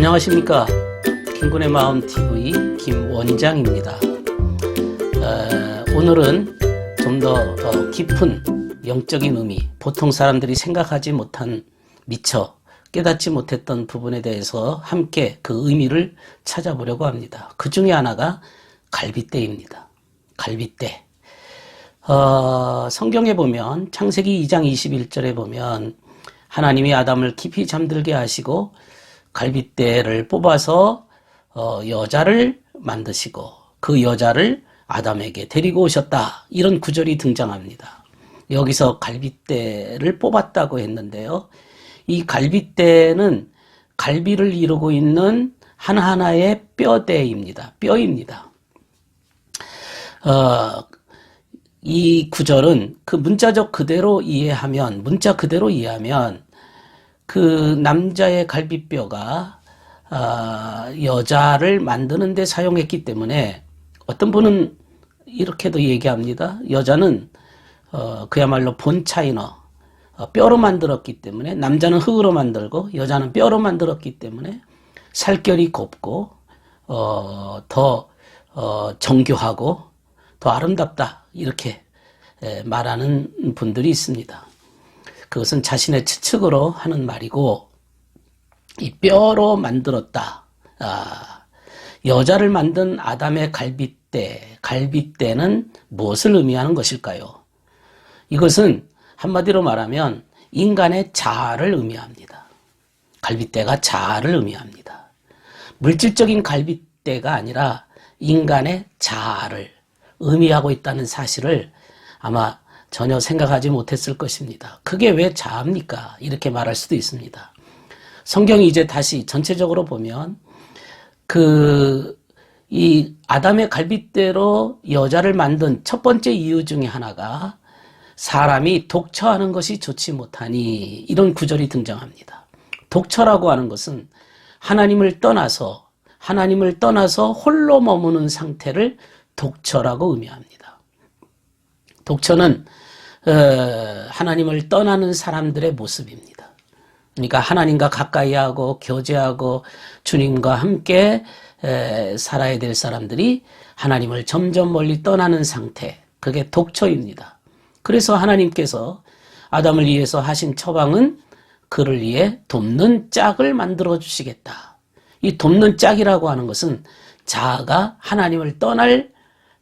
안녕하십니까 김군의 마음 TV 김 원장입니다. 어, 오늘은 좀더 어, 깊은 영적인 의미, 보통 사람들이 생각하지 못한 미처 깨닫지 못했던 부분에 대해서 함께 그 의미를 찾아보려고 합니다. 그 중에 하나가 갈빗대입니다. 갈빗대. 어, 성경에 보면 창세기 2장 21절에 보면 하나님이 아담을 깊이 잠들게 하시고 갈빗대를 뽑아서 어, 여자를 만드시고 그 여자를 아담에게 데리고 오셨다. 이런 구절이 등장합니다. 여기서 갈빗대를 뽑았다고 했는데요. 이 갈빗대는 갈비를 이루고 있는 하나하나의 뼈대입니다. 뼈입니다. 어, 이 구절은 그 문자적 그대로 이해하면, 문자 그대로 이해하면 그 남자의 갈비뼈가 아, 여자를 만드는 데 사용했기 때문에 어떤 분은 이렇게도 얘기합니다. 여자는 어, 그야말로 본차이너 어, 뼈로 만들었기 때문에 남자는 흙으로 만들고 여자는 뼈로 만들었기 때문에 살결이 곱고 어, 더 어, 정교하고 더 아름답다 이렇게 에, 말하는 분들이 있습니다. 그것은 자신의 추측으로 하는 말이고 이 뼈로 만들었다. 아, 여자를 만든 아담의 갈빗대, 갈빗대는 무엇을 의미하는 것일까요? 이것은 한마디로 말하면 인간의 자아를 의미합니다. 갈빗대가 자아를 의미합니다. 물질적인 갈빗대가 아니라 인간의 자아를 의미하고 있다는 사실을 아마 전혀 생각하지 못했을 것입니다. 그게 왜 자아입니까? 이렇게 말할 수도 있습니다. 성경이 이제 다시 전체적으로 보면 그 이 아담의 갈빗대로 여자를 만든 첫 번째 이유 중에 하나가 사람이 독처하는 것이 좋지 못하니 이런 구절이 등장합니다. 독처라고 하는 것은 하나님을 떠나서 하나님을 떠나서 홀로 머무는 상태를 독처라고 의미합니다. 독처는 어, 하나님을 떠나는 사람들의 모습입니다. 그러니까 하나님과 가까이 하고 교제하고 주님과 함께 살아야 될 사람들이 하나님을 점점 멀리 떠나는 상태. 그게 독처입니다. 그래서 하나님께서 아담을 위해서 하신 처방은 그를 위해 돕는 짝을 만들어 주시겠다. 이 돕는 짝이라고 하는 것은 자아가 하나님을 떠날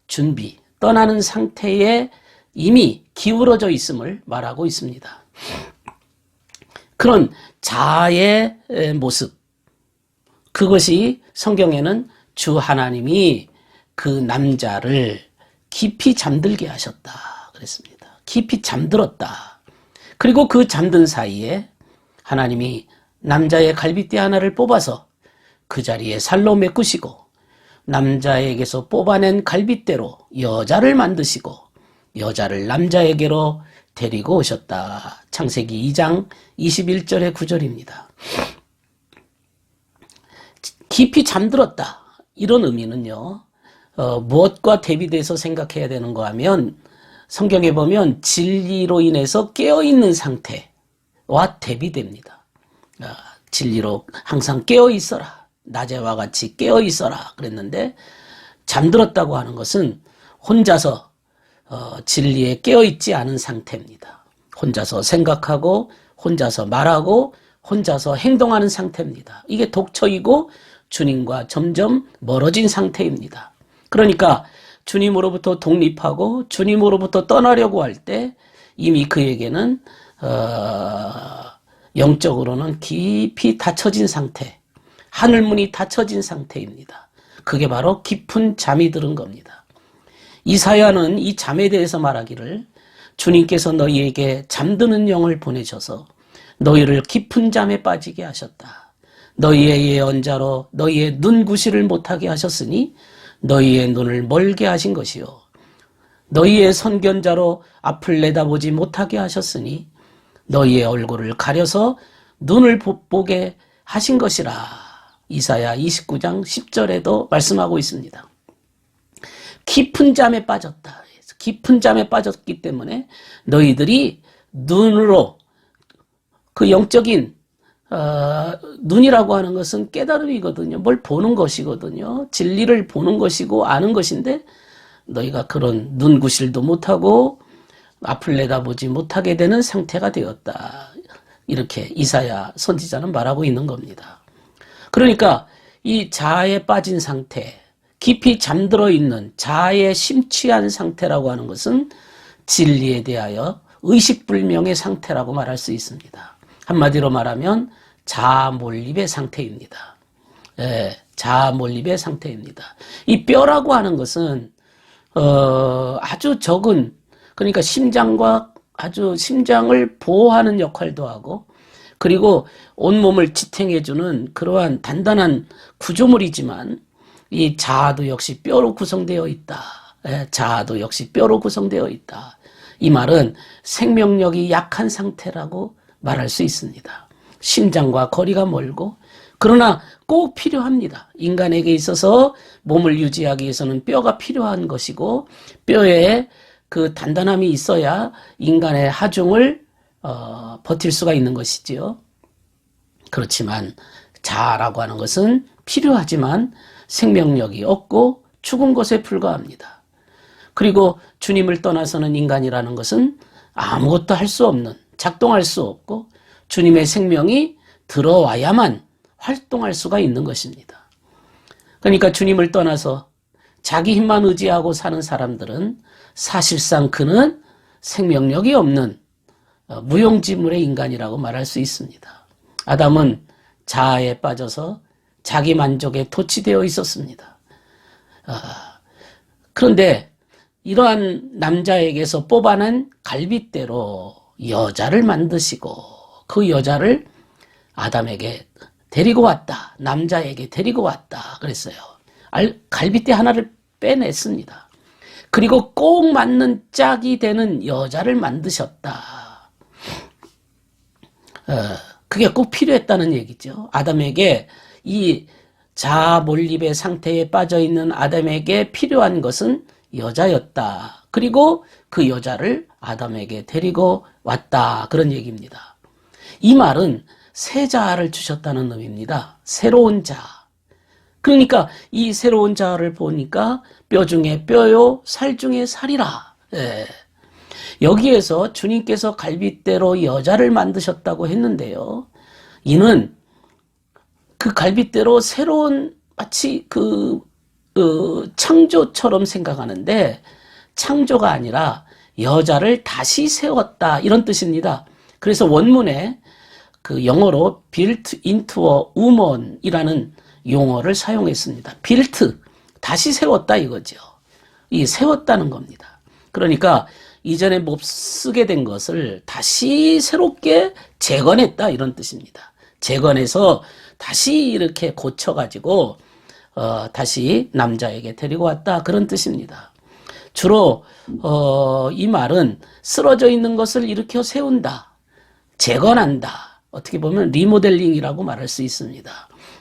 준비, 떠나는 상태에 이미 기울어져 있음을 말하고 있습니다. 그런 자아의 모습, 그것이 성경에는 주 하나님이 그 남자를 깊이 잠들게 하셨다. 그랬습니다. 깊이 잠들었다. 그리고 그 잠든 사이에 하나님이 남자의 갈빗대 하나를 뽑아서 그 자리에 살로 메꾸시고 남자에게서 뽑아낸 갈빗대로 여자를 만드시고 여자를 남자에게로 데리고 오셨다. 창세기 2장 21절의 구절입니다. 깊이 잠들었다. 이런 의미는요, 어, 무엇과 대비돼서 생각해야 되는가 하면, 성경에 보면 진리로 인해서 깨어있는 상태와 대비됩니다. 아, 진리로 항상 깨어있어라. 낮에와 같이 깨어있어라. 그랬는데, 잠들었다고 하는 것은 혼자서 어, 진리에 깨어있지 않은 상태입니다. 혼자서 생각하고, 혼자서 말하고, 혼자서 행동하는 상태입니다. 이게 독처이고 주님과 점점 멀어진 상태입니다. 그러니까 주님으로부터 독립하고 주님으로부터 떠나려고 할 때 이미 그에게는 어, 영적으로는 깊이 닫혀진 상태, 하늘문이 닫혀진 상태입니다. 그게 바로 깊은 잠이 들은 겁니다. 이사야는 이 잠에 대해서 말하기를 주님께서 너희에게 잠드는 영을 보내셔서 너희를 깊은 잠에 빠지게 하셨다. 너희의 예언자로 너희의 눈구시를 못하게 하셨으니 너희의 눈을 멀게 하신 것이요. 너희의 선견자로 앞을 내다보지 못하게 하셨으니 너희의 얼굴을 가려서 눈을 보게 하신 것이라. 이사야 29장 10절에도 말씀하고 있습니다. 깊은 잠에 빠졌다. 깊은 잠에 빠졌기 때문에 너희들이 눈으로 그 영적인 어, 눈이라고 하는 것은 깨달음이거든요. 뭘 보는 것이거든요. 진리를 보는 것이고 아는 것인데 너희가 그런 눈구실도 못하고 앞을 내다보지 못하게 되는 상태가 되었다. 이렇게 이사야 선지자는 말하고 있는 겁니다. 그러니까 이 자아에 빠진 상태, 깊이 잠들어 있는 자아에 심취한 상태라고 하는 것은 진리에 대하여 의식불명의 상태라고 말할 수 있습니다. 한마디로 말하면 자아 몰입의 상태입니다. 예, 자아 몰입의 상태입니다. 이 뼈라고 하는 것은 어, 아주 적은 그러니까 심장과 아주 심장을 보호하는 역할도 하고 그리고 온몸을 지탱해주는 그러한 단단한 구조물이지만 이 자아도 역시 뼈로 구성되어 있다. 예, 자아도 역시 뼈로 구성되어 있다. 이 말은 생명력이 약한 상태라고 말할 수 있습니다. 심장과 거리가 멀고 그러나 꼭 필요합니다. 인간에게 있어서 몸을 유지하기 위해서는 뼈가 필요한 것이고 뼈에 그 단단함이 있어야 인간의 하중을 어, 버틸 수가 있는 것이지요. 그렇지만 자아라고 하는 것은 필요하지만 생명력이 없고 죽은 것에 불과합니다. 그리고 주님을 떠나서는 인간이라는 것은 아무것도 할 수 없는 작동할 수 없고 주님의 생명이 들어와야만 활동할 수가 있는 것입니다. 그러니까 주님을 떠나서 자기 힘만 의지하고 사는 사람들은 사실상 그는 생명력이 없는 어, 무용지물의 인간이라고 말할 수 있습니다. 아담은 자아에 빠져서 자기 만족에 도취되어 있었습니다. 아, 그런데 이러한 남자에게서 뽑아낸 갈빗대로 여자를 만드시고 그 여자를 아담에게 데리고 왔다. 남자에게 데리고 왔다. 그랬어요. 알, 갈빗대 하나를 빼냈습니다. 그리고 꼭 맞는 짝이 되는 여자를 만드셨다. 어, 그게 꼭 필요했다는 얘기죠. 아담에게 이 자아 몰입의 상태에 빠져 있는 아담에게 필요한 것은 여자였다. 그리고 그 여자를 아담에게 데리고 왔다. 그런 얘기입니다. 이 말은 새 자아를 주셨다는 의미입니다. 새로운 자아. 그러니까 이 새로운 자아를 보니까 뼈 중에 뼈요, 살 중에 살이라. 예. 여기에서 주님께서 갈빗대로 여자를 만드셨다고 했는데요. 이는 그 갈빗대로 새로운 마치 그, 그 창조처럼 생각하는데 창조가 아니라 여자를 다시 세웠다 이런 뜻입니다. 그래서 원문에 그 영어로 built into a woman이라는 용어를 사용했습니다. built 다시 세웠다 이거죠. 이 세웠다는 겁니다. 그러니까 이전에 못 쓰게 된 것을 다시 새롭게 재건했다 이런 뜻입니다. 재건해서 다시 이렇게 고쳐가지고 어, 다시 남자에게 데리고 왔다 그런 뜻입니다. 주로 어, 이 말은 쓰러져 있는 것을 일으켜 세운다, 재건한다. 어떻게 보면 리모델링이라고 말할 수 있습니다.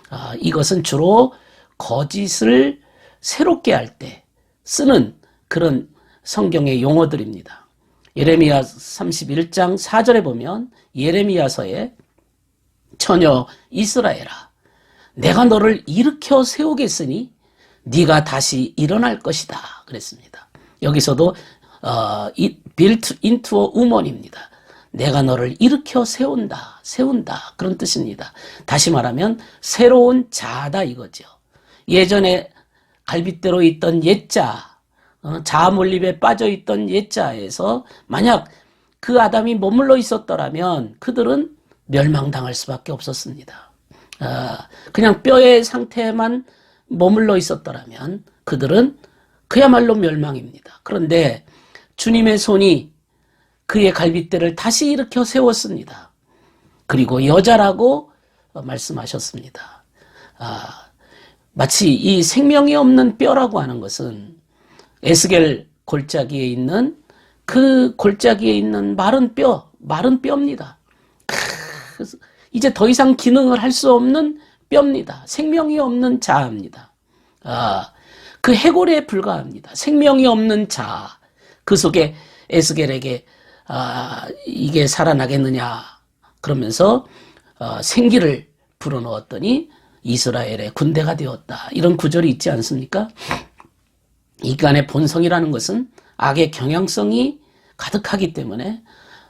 아, 이것은 주로 거짓을 새롭게 할 때 쓰는 그런 성경의 용어들입니다. 예레미야 31장 4절에 보면 예레미야서에 처녀 이스라엘아 내가 너를 일으켜 세우겠으니 네가 다시 일어날 것이다 그랬습니다. 여기서도 어, built into woman입니다. 내가 너를 일으켜 세운다, 세운다 그런 뜻입니다. 다시 말하면 새로운 자다 이거죠. 예전에 갈빗대로 있던 옛자 어, 자아몰입에 빠져 있던 옛자에서 만약 그 아담이 머물러 있었더라면 그들은 멸망당할 수밖에 없었습니다. 아, 그냥 뼈의 상태만 머물러 있었더라면 그들은 그야말로 멸망입니다. 그런데 주님의 손이 그의 갈빗대를 다시 일으켜 세웠습니다. 그리고 여자라고 말씀하셨습니다. 아, 마치 이 생명이 없는 뼈라고 하는 것은 에스겔 골짜기에 있는 그 골짜기에 있는 마른 뼈, 마른 뼈입니다. 이제 더 이상 기능을 할 수 없는 뼈입니다. 생명이 없는 자아입니다. 아, 그 해골에 불과합니다. 생명이 없는 자아. 그 속에 에스겔에게 아, 이게 살아나겠느냐. 그러면서 어, 생기를 불어넣었더니 이스라엘의 군대가 되었다. 이런 구절이 있지 않습니까? 인간의 본성이라는 것은 악의 경향성이 가득하기 때문에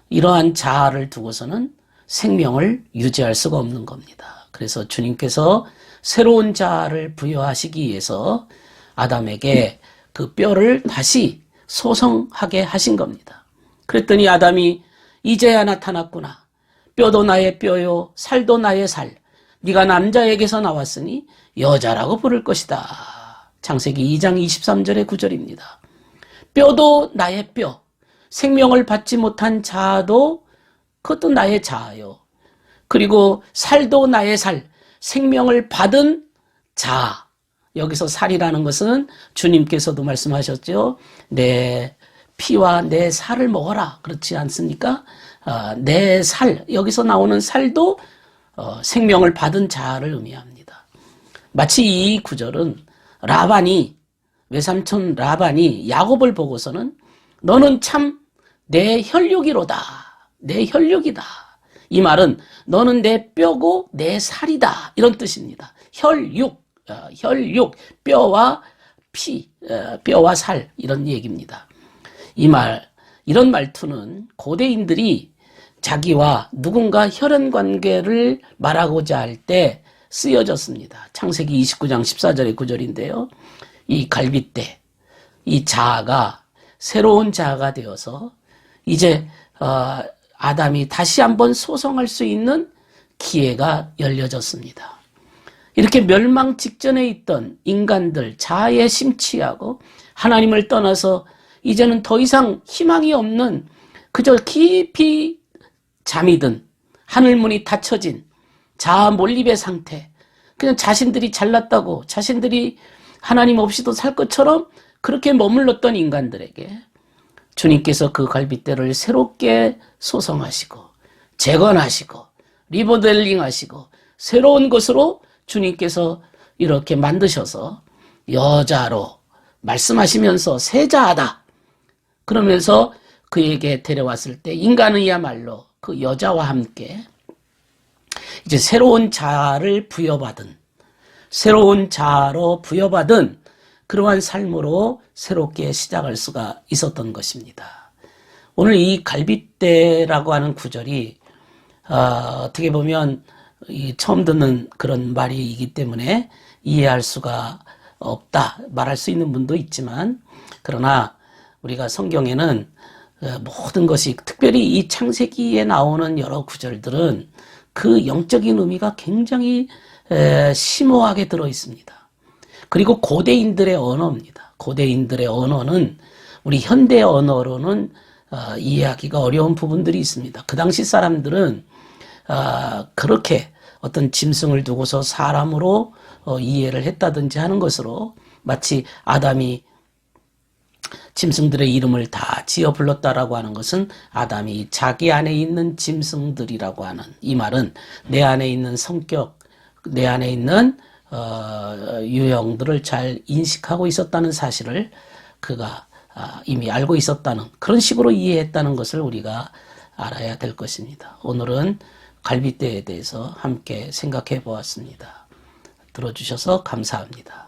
이러한 자아를 두고서는 생명을 유지할 수가 없는 겁니다. 그래서 주님께서 새로운 자아를 부여하시기 위해서 아담에게 그 뼈를 다시 소성하게 하신 겁니다. 그랬더니 아담이 이제야 나타났구나. 뼈도 나의 뼈요, 살도 나의 살. 네가 남자에게서 나왔으니 여자라고 부를 것이다. 창세기 2장 23절의 구절입니다. 뼈도 나의 뼈, 생명을 받지 못한 자아도 그것도 나의 자아요. 그리고 살도 나의 살, 생명을 받은 자아. 여기서 살이라는 것은 주님께서도 말씀하셨죠. 내 피와 내 살을 먹어라. 그렇지 않습니까? 아, 내 살, 여기서 나오는 살도 어, 생명을 받은 자아를 의미합니다. 마치 이 구절은 라반이 외삼촌 라반이 야곱을 보고서는 너는 참 내 혈육이로다. 내 혈육이다. 이 말은 너는 내 뼈고 내 살이다. 이런 뜻입니다. 혈육, 어, 혈육, 뼈와 피, 어, 뼈와 살 이런 얘기입니다. 이 말, 이런 말투는 고대인들이 자기와 누군가 혈연 관계를 말하고자 할 때 쓰여졌습니다. 창세기 29장 14절의 구절인데요. 이 갈빗대, 이 자아가 새로운 자아가 되어서 이제 어, 아담이 다시 한번 소송할 수 있는 기회가 열려졌습니다. 이렇게 멸망 직전에 있던 인간들 자아에 심취하고 하나님을 떠나서 이제는 더 이상 희망이 없는 그저 깊이 잠이 든 하늘문이 닫혀진 자아 몰입의 상태 그냥 자신들이 잘났다고 자신들이 하나님 없이도 살 것처럼 그렇게 머물렀던 인간들에게 주님께서 그 갈빗대를 새롭게 소성하시고 재건하시고 리모델링 하시고 새로운 것으로 주님께서 이렇게 만드셔서 여자로 말씀하시면서 세자하다. 그러면서 그에게 데려왔을 때 인간이야말로 그 여자와 함께 이제 새로운 자아를 부여받은 새로운 자아로 부여받은 그러한 삶으로 새롭게 시작할 수가 있었던 것입니다. 오늘 이 갈빗대라고 하는 구절이 어, 떻게 보면 처음 듣는 그런 말이기 때문에 이해할 수가 없다 말할 수 있는 분도 있지만 그러나 우리가 성경에는 어, 모든 것이 특별히 이 창세기에 나오는 여러 구절들은 그 영적인 의미가 굉장히 심오하게 들어 있습니다. 그리고 고대인들의 언어입니다. 고대인들의 언어는 우리 현대 언어로는 어, 이해하기가 어려운 부분들이 있습니다. 그 당시 사람들은 어, 그렇게 어떤 짐승을 두고서 사람으로 어, 이해를 했다든지 하는 것으로 마치 아담이 짐승들의 이름을 다 지어 불렀다라고 하는 것은 아담이 자기 안에 있는 짐승들이라고 하는 이 말은 내 안에 있는 성격, 내 안에 있는 어, 유형들을 잘 인식하고 있었다는 사실을 그가 아, 이미 알고 있었다는 그런 식으로 이해했다는 것을 우리가 알아야 될 것입니다. 오늘은 갈빗대에 대해서 함께 생각해 보았습니다. 들어주셔서 감사합니다.